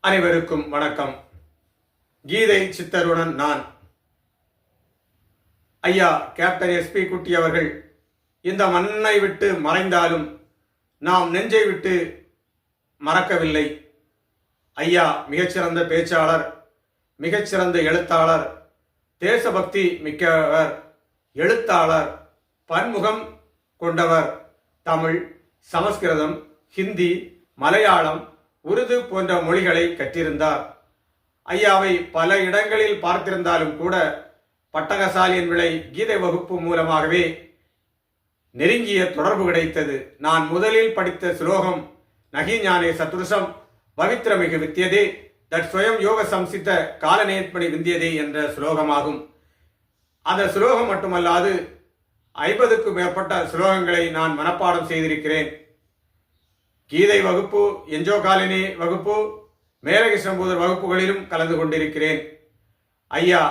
அனைவருக்கும் வணக்கம். கீதை சித்தருடன் நான். ஐயா கேப்டன் எஸ்பி குட்டி அவர்கள் இந்த மண்ணை விட்டு மறைந்தாலும் நாம் நெஞ்சை விட்டு மறக்கவில்லை. ஐயா மிகச்சிறந்த பேச்சாளர் மிகச்சிறந்த எழுத்தாளர் தேசபக்தி மிக்கவர் எழுத்தாளர் பன்முகம் கொண்டவர் தமிழ் சமஸ்கிருதம் ஹிந்தி மலையாளம் உருது போன்ற மொழிகளை கற்றிருந்தார். ஐயாவை பல இடங்களில் பார்த்திருந்தாலும் கூட பட்டகசாலியின் விலை கீதை வகுப்பு மூலமாகவே நெருங்கிய தொடர்பு கிடைத்தது. நான் முதலில் படித்த ஸ்லோகம் நகி ஞானே சத்ருஷம் பவித்ரமிகு வித்தியதே தட் ஸ்வயம் யோக சம்சித்த காலநேற்படி விந்தியதே என்ற ஸ்லோகமாகும் அந்த ஸ்லோகம் மட்டுமல்லாது ஐம்பதுக்கும் மேற்பட்ட ஸ்லோகங்களை நான் மனப்பாடம் செய்திருக்கிறேன். கீதை வகுப்பு என்ஜோ காலினி வகுப்பு மேலகிருஷ்ணபூதர் வகுப்புகளிலும் கலந்து கொண்டிருக்கிறேன். ஐயா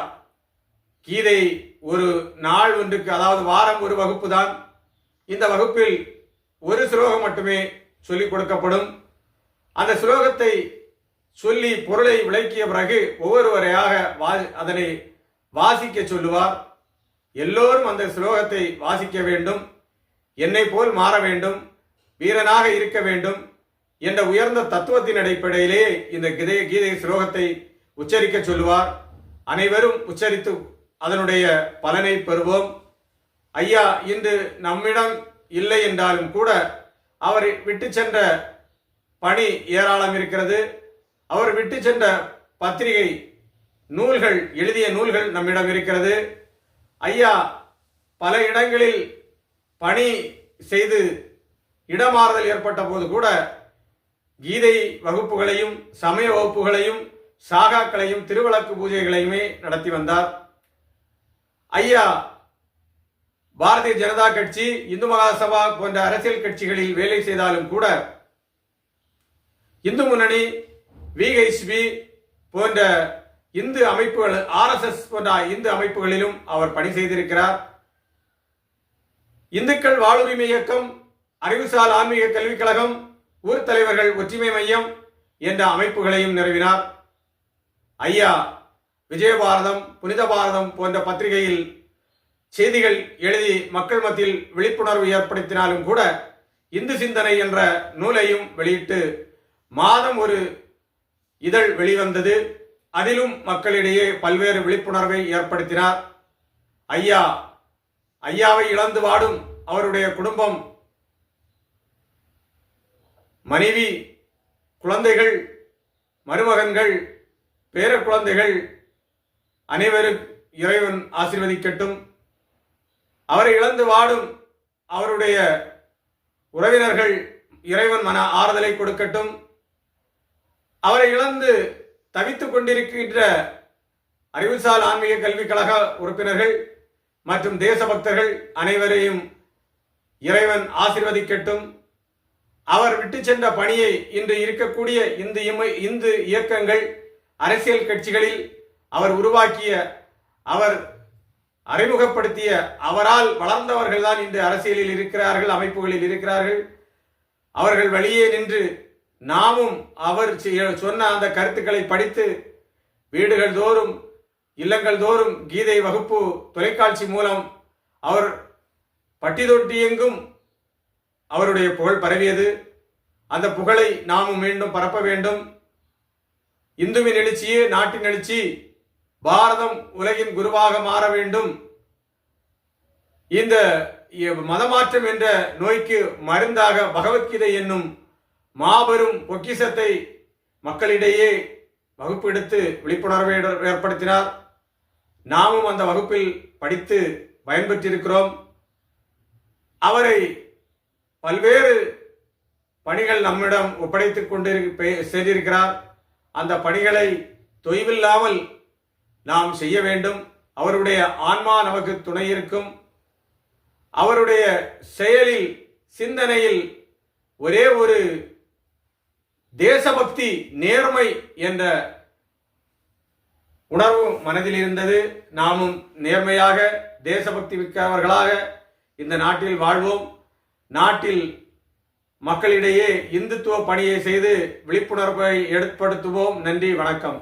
கீதை ஒரு நாள் ஒன்றுக்கு அதாவது வாரம் ஒரு வகுப்பு தான் இந்த வகுப்பில் ஒரு ஸ்லோகம் மட்டுமே சொல்லிக் கொடுக்கப்படும். அந்த ஸ்லோகத்தை சொல்லி பொருளை விளக்கிய பிறகு ஒவ்வொருவரையாக வா அதனை வாசிக்க சொல்லுவார். எல்லோரும் அந்த ஸ்லோகத்தை வாசிக்க வேண்டும். என்னை போல் மாற வேண்டும். வீரனாக இருக்க வேண்டும் என்ற உயர்ந்த தத்துவத்தின் அடிப்படையிலே இந்த கீதை கீதை ஸ்லோகத்தை உச்சரிக்க சொல்லுவார். அனைவரும் உச்சரித்து அதனுடைய பலனை பெறுவோம். ஐயா இன்று நம்மிடம் இல்லை என்றாலும் கூட அவர் விட்டு சென்ற பணி ஏராளம் இருக்கிறது. அவர் விட்டு சென்ற பத்திரிகை நூல்கள் எழுதிய நூல்கள் நம்மிடம் இருக்கிறது. ஐயா பல இடங்களில் பணி செய்து இடமாறுதல் ஏற்பட்ட போது கூட கீதை வகுப்புகளையும் சமய வகுப்புகளையும் சாகாக்களையும் திருவிளக்கு பூஜைகளையுமே நடத்தி வந்தார். ஐயா பாரதிய ஜனதா கட்சி இந்து மகாசபா போன்ற அரசியல் கட்சிகளில் வேலை செய்தாலும் கூட இந்து முன்னணி விஹெச்பி போன்ற இந்து அமைப்புகள் ஆர்எஸ்எஸ் போன்ற இந்து அமைப்புகளிலும் அவர் பணி செய்திருக்கிறார். இந்துக்கள் வாழ்வுரிமை இயக்கம் அறிவுசால் ஆன்மீக கல்விக் கழகம் ஊர் தலைவர்கள் ஒற்றுமை மையம் என்ற அமைப்புகளையும் நிறுவினார். ஐயா விஜயபாரதம் புனித பாரதம் போன்ற பத்திரிகையில் செய்திகள் எழுதி மக்கள் மத்தியில் விழிப்புணர்வு ஏற்படுத்தினாலும் கூட இந்து சிந்தனை என்ற நூலையும் வெளியிட்டு மாதம் ஒரு இதழ் வெளிவந்தது. அதிலும் மக்களிடையே பல்வேறு விழிப்புணர்வை ஏற்படுத்தினார். ஐயா ஐயாவை இழந்து வாடும் அவருடைய குடும்பம் மனைவி குழந்தைகள் மருமகன்கள் பேர குழந்தைகள் அனைவரும் இறைவன் ஆசீர்வதிக்கட்டும். அவரை இழந்து வாடும் அவருடைய உறவினர்கள் இறைவன் மன ஆறுதலை கொடுக்கட்டும். அவரை இழந்து தவித்துக் கொண்டிருக்கின்ற அறிவுசால் ஆன்மீக கல்விக் கழக உறுப்பினர்கள் மற்றும் தேசபக்தர்கள் அனைவரையும் இறைவன் ஆசிர்வதிக்கட்டும். அவர் விட்டு சென்ற பணியை இன்று இருக்கக்கூடிய இந்து இந்து இயக்கங்கள் அரசியல் கட்சிகளில் அவர் உருவாக்கிய அவர் அறிமுகப்படுத்திய அவரால் வளர்ந்தவர்கள் தான் இன்று அரசியலில் இருக்கிறார்கள் அமைப்புகளில் இருக்கிறார்கள். அவர்கள் வழியே நின்று நாமும் அவர் சொன்ன அந்த கருத்துக்களை படித்து வீடுகள் தோறும் இல்லங்கள் தோறும் கீதை வகுப்பு தொலைக்காட்சி மூலம் அவர் பட்டி தொட்டி எங்கும் அவருடைய புகழ் பரவியது. அந்த புகழை நாமும் மீண்டும் பரப்ப வேண்டும். இந்துவின் எழுச்சியே நாட்டின் எழுச்சி. பாரதம் உலகின் குருவாக மாற வேண்டும். இந்த மதமாற்றம் என்ற நோய்க்கு மருந்தாக பகவத்கீதை என்னும் மாபெரும் பொக்கிஷத்தை மக்களிடையே வகுப்பு எடுத்து விழிப்புணர்வை ஏற்படுத்தினார். நாமும் அந்த வகுப்பில் படித்து பயன்பெற்றிருக்கிறோம். அவரை பல்வேறு பணிகள் நம்மிடம் ஒப்படைத்துக் கொண்டு செய்திருக்கிறார். அந்த பணிகளை தொய்வில்லாமல் நாம் செய்ய வேண்டும். அவருடைய ஆன்மா நமக்கு துணை இருக்கும். அவருடைய செயலில் சிந்தனையில் ஒரே ஒரு தேசபக்தி நேர்மை என்ற உணர்வு மனதில் இருந்தது. நாமும் நேர்மையாக தேசபக்தி மிக்கவர்களாக இந்த நாட்டில் வாழ்வோம். நாட்டில் மக்களிடையே இந்துத்துவ பணியை செய்து விழிப்புணர்வை ஏற்படுத்துவோம். நன்றி வணக்கம்.